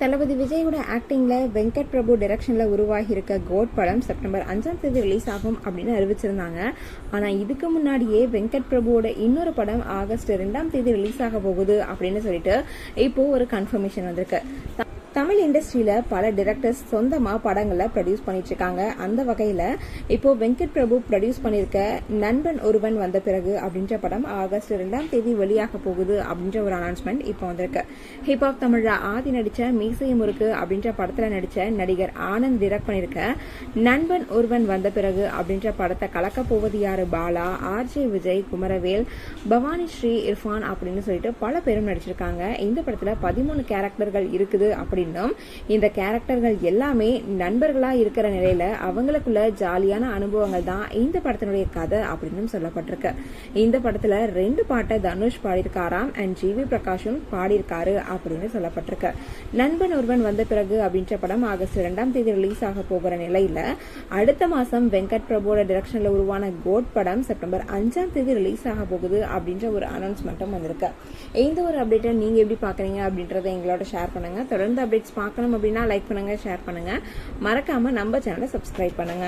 தளபதி விஜயோட ஆக்டிங்கில் வெங்கட் பிரபு டைரக்ஷன்ல உருவாகியிருக்க கோட் படம் செப்டம்பர் அஞ்சாம் தேதி ரிலீஸ் ஆகும் அப்படின்னு அறிவிச்சிருந்தாங்க. ஆனால் இதுக்கு முன்னாடியே வெங்கட் பிரபுவோட இன்னொரு படம் ஆகஸ்ட் ரெண்டாம் தேதி ரிலீஸ் ஆக போகுது அப்படின்னு சொல்லிட்டு இப்போது ஒரு கன்ஃபர்மேஷன் வந்திருக்கு. தமிழ் இண்டஸ்ட்ரியில் பல டிரெக்டர்ஸ் சொந்தமாக படங்களை ப்ரொடியூஸ் பண்ணிட்டுருக்காங்க. அந்த வகையில் இப்போ வெங்கட் பிரபு ப்ரொடியூஸ் பண்ணியிருக்க நண்பன் ஒருவன் வந்த பிறகு அப்படின்ற படம் ஆகஸ்ட் ரெண்டாம் தேதி வெளியாக போகுது அப்படின்ற ஒரு அனௌன்ஸ்மெண்ட் இப்போ வந்திருக்கு. ஹிப்ஹாப் தமிழில் ஆதி நடித்த மீசை முறுக்கு அப்படின்ற படத்தில் நடித்த நடிகர் ஆனந்த் டிரெக்ட் பண்ணியிருக்க நண்பன் ஒருவன் வந்த பிறகு அப்படின்ற படத்தை கலக்க போவது யாரு? பாலா ஆர்ஜே விஜய் குமரவேல் பவானி ஸ்ரீ இர்ஃபான் அப்படின்னு சொல்லிட்டு பல பேரும் நடிச்சிருக்காங்க. இந்த படத்தில் பதிமூணு கேரக்டர்கள் இருக்குது அப்படின்னும் இந்த கேரக்டர்கள் எல்லாமே நண்பர்களா இருக்கிற நிலையில அவங்களுக்குள்ள ஜாலியான அனுபவங்கள் தான் இந்த படத்தினுடைய கதை அப்படின்னு சொல்லப்பட்டிருக்கு. இந்த படத்துல ரெண்டு பாட்டை தனுஷ் பாடியிருக்காராம் அண்ட் ஜிவி பிரகாஷும் பாடியிருக்காரு அப்படின்னு சொல்லப்பட்டிருக்கு. நண்பன் ஒருவன் வந்த பிறகு அப்படின்ற படம் ஆகஸ்ட் இரண்டாம் தேதி ரிலீஸ் ஆக போகிற நிலையில அடுத்த மாசம் வெங்கட் பிரபுவோட டிரெக்ஷன்ல உருவான கோட் படம் செப்டம்பர் அஞ்சாம் தேதி ரிலீஸ் ஆக போகுது அப்படின்ற ஒரு அனௌன்ஸ்மெண்ட்டும் வந்திருக்கு. இந்த ஒரு அப்டேட்டை நீங்க எப்படி பாக்குறீங்க அப்படின்றத எங்களோட ஷேர் பண்ணுங்க. தொடர்ந்து அப்டேட்ஸ் பார்க்கணும் அப்படின்னா லைக் பண்ணுங்க ஷேர் பண்ணுங்க. மறக்காமல் நம்ம சேனலை சப்ஸ்கிரைப் பண்ணுங்க.